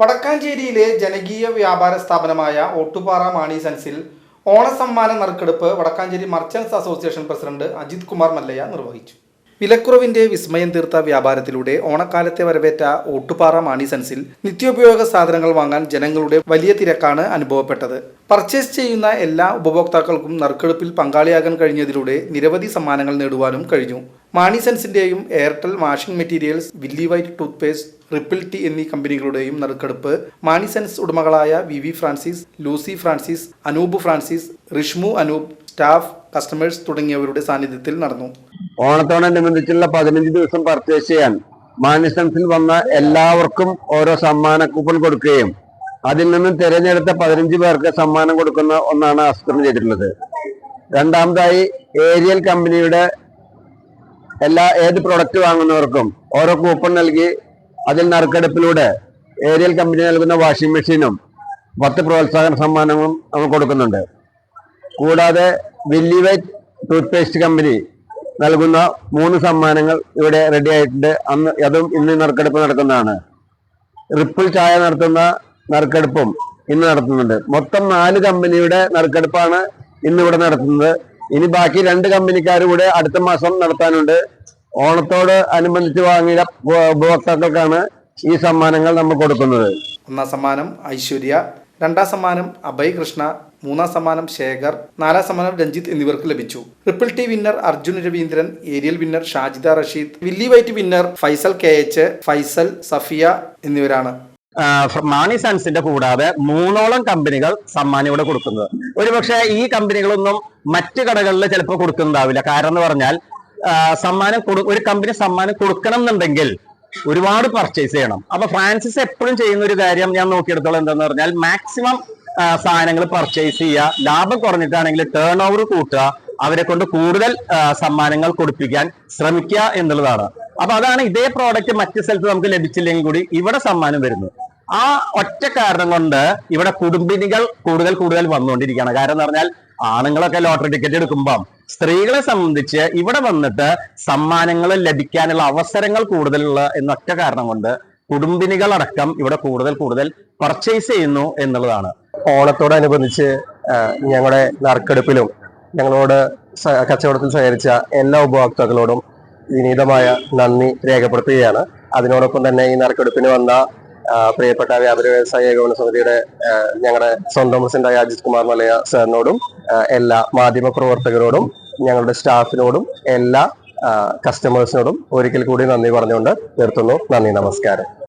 വടക്കാഞ്ചേരിയിലെ ജനകീയ വ്യാപാര സ്ഥാപനമായ ഓട്ടുപാറ മാണി സെൻസിൽ ഓണസമ്മാന നറുക്കെടുപ്പ് Vadakkanchery merchants association president Ajith Kumar Mallayya നിർവഹിച്ചു. വിലക്കുറവിന്റെ വിസ്മയം തീർത്ത വ്യാപാരത്തിലൂടെ ഓണക്കാലത്തെ വരവേറ്റ ഓട്ടുപാറ മാണി സെൻസിൽ നിത്യോപയോഗ സാധനങ്ങൾ വാങ്ങാൻ ജനങ്ങളുടെ വലിയ തിരക്കാണ് അനുഭവപ്പെട്ടത്. പർച്ചേസ് ചെയ്യുന്ന എല്ലാ ഉപഭോക്താക്കൾക്കും നറുക്കെടുപ്പിൽ പങ്കാളിയാകാൻ കഴിഞ്ഞതിലൂടെ നിരവധി സമ്മാനങ്ങൾ നേടുവാനും കഴിഞ്ഞു. Mani സെൻസിന്റെയും Airtel washing materials Willy White toothpaste Ripple tea എന്നീ കമ്പനികളുടെയും നറുക്കെടുപ്പ് Mani sons ഉടമകളായ V V Francis Lucy Francis Anoop Francis Rishmu Anoop staff customers തുടങ്ങിയവരുടെ സാന്നിധ്യത്തിൽ നടന്നു. ഓണത്തോടനുബന്ധിച്ചുള്ള പതിനഞ്ച് ദിവസം പർച്ചേസ് ചെയ്യാൻ മാനിസൺസിൽ വന്ന എല്ലാവർക്കും ഓരോ സമ്മാന കൂപ്പൺ കൊടുക്കുകയും അതിൽ നിന്നും തിരഞ്ഞെടുത്ത പതിനഞ്ച് പേർക്ക് സമ്മാനം കൊടുക്കുന്ന ഒന്നാണ് ആസൂത്രണം ചെയ്തിട്ടുള്ളത്. രണ്ടാമതായി ഏരിയൽ കമ്പനിയുടെ എല്ലാ ഏത് പ്രൊഡക്റ്റ് വാങ്ങുന്നവർക്കും ഓരോ കൂപ്പൺ നൽകി അതിൽ നറുക്കെടുപ്പിലൂടെ ഏരിയൽ കമ്പനി നൽകുന്ന വാഷിംഗ് മെഷീനും പത്ത് പ്രോത്സാഹന സമ്മാനങ്ങളും നമ്മൾ കൊടുക്കുന്നുണ്ട്. കൂടാതെ Willy White toothpaste company നൽകുന്ന മൂന്ന് സമ്മാനങ്ങൾ ഇവിടെ റെഡി ആയിട്ടുണ്ട്. അന്ന് അതും ഇന്ന് നറുക്കെടുപ്പ് നടക്കുന്നതാണ്. റിപ്പിൾ ചായ നടത്തുന്ന നറുക്കെടുപ്പും ഇന്ന് നടത്തുന്നുണ്ട്. മൊത്തം നാല് കമ്പനിയുടെ നറുക്കെടുപ്പാണ് ഇന്ന് ഇവിടെ നടത്തുന്നത്. ഇനി ബാക്കി രണ്ട് കമ്പനിക്കാർ കൂടെ അടുത്ത മാസം നടത്താനുണ്ട്. ഓണത്തോട് അനുബന്ധിച്ച് വാങ്ങിയ ഉപ- ഉപഭോക്താക്കൾക്കാണ് ഈ സമ്മാനങ്ങൾ നമ്മൾ കൊടുക്കുന്നത്. ഒന്നാം സമ്മാനം ഐശ്വര്യ രണ്ടാം സമ്മാനം അഭയ് കൃഷ്ണ മൂന്നാം സമ്മാനം ശേഖർ നാലാം സമ്മാനം രഞ്ജിത്ത് എന്നിവർക്ക് ലഭിച്ചു. Triple T winner Arjun Raveendran Ariel winner Shajida Rasheed Willy White winner Faisal K H Faisal Safiya എന്നിവരാണ്. മാണി സൺസിന്റെ കൂടാതെ മൂന്നോളം കമ്പനികൾ സമ്മാനം ഇവിടെ കൊടുക്കുന്നത്. ഒരുപക്ഷെ ഈ കമ്പനികളൊന്നും മറ്റു കടകളിൽ ചിലപ്പോൾ കൊടുക്കുന്നുണ്ടാവില്ല. കാരണം എന്ന് പറഞ്ഞാൽ സമ്മാനം കൊടു ഒരു കമ്പനി സമ്മാനം കൊടുക്കണം എന്നുണ്ടെങ്കിൽ ഒരുപാട് പർച്ചേസ് ചെയ്യണം. അപ്പൊ ഫ്രാൻസിസ് എപ്പോഴും ചെയ്യുന്ന ഒരു കാര്യം ഞാൻ നോക്കിയെടുത്തോളം എന്താന്ന് പറഞ്ഞാൽ മാക്സിമം സാധനങ്ങൾ പർച്ചേസ് ചെയ്യുക ലാഭം കുറഞ്ഞിട്ടാണെങ്കിൽ ടേൺ ഓവർ കൂട്ടുക അവരെ കൊണ്ട് കൂടുതൽ സമ്മാനങ്ങൾ കൊടുപ്പിക്കാൻ ശ്രമിക്കുക എന്നുള്ളതാണ്. അപ്പൊ അതാണ് ഇതേ പ്രോഡക്റ്റ് മറ്റു സ്ഥലത്ത് നമുക്ക് ലഭിച്ചില്ലെങ്കിൽ കൂടി ഇവിടെ സമ്മാനം വരുന്നു. ആ ഒറ്റ കാരണം കൊണ്ട് ഇവിടെ കുടുംബിനികൾ കൂടുതൽ കൂടുതൽ വന്നുകൊണ്ടിരിക്കുകയാണ്. കാരണം എന്ന് പറഞ്ഞാൽ ആണുങ്ങളൊക്കെ ലോട്ടറി ടിക്കറ്റ് എടുക്കുമ്പം സ്ത്രീകളെ സംബന്ധിച്ച് ഇവിടെ വന്നിട്ട് സമ്മാനങ്ങൾ ലഭിക്കാനുള്ള അവസരങ്ങൾ കൂടുതലുള്ള എന്നൊറ്റ കാരണം കൊണ്ട് കുടുംബിനികളടക്കം ഇവിടെ കൂടുതൽ കൂടുതൽ പർച്ചേസ് ചെയ്യുന്നു എന്നുള്ളതാണ്. ഓണത്തോടനുബന്ധിച്ച് ഞങ്ങളുടെ നറുക്കെടുപ്പിലും ഞങ്ങളോട് കച്ചവടത്തിൽ സഹകരിച്ച എല്ലാ ഉപഭോക്താക്കളോടും വിനീതമായ നന്ദി രേഖപ്പെടുത്തുകയാണ്. അതിനോടൊപ്പം തന്നെ ഈ നറുക്കെടുപ്പിന് വന്ന പ്രിയപ്പെട്ട വ്യാപാര വ്യവസായ ഏകോപന സമിതിയുടെ ഞങ്ങളുടെ സ്വന്തം പ്രസിഡന്റായ അജിത് കുമാർ മലയ സാറിനോടും എല്ലാ മാധ്യമ പ്രവർത്തകരോടും ഞങ്ങളുടെ സ്റ്റാഫിനോടും എല്ലാ കസ്റ്റമേഴ്സിനോടും ഒരിക്കൽ കൂടി നന്ദി പറഞ്ഞുകൊണ്ട് നിർത്തുന്നു. നന്ദി നമസ്കാരം.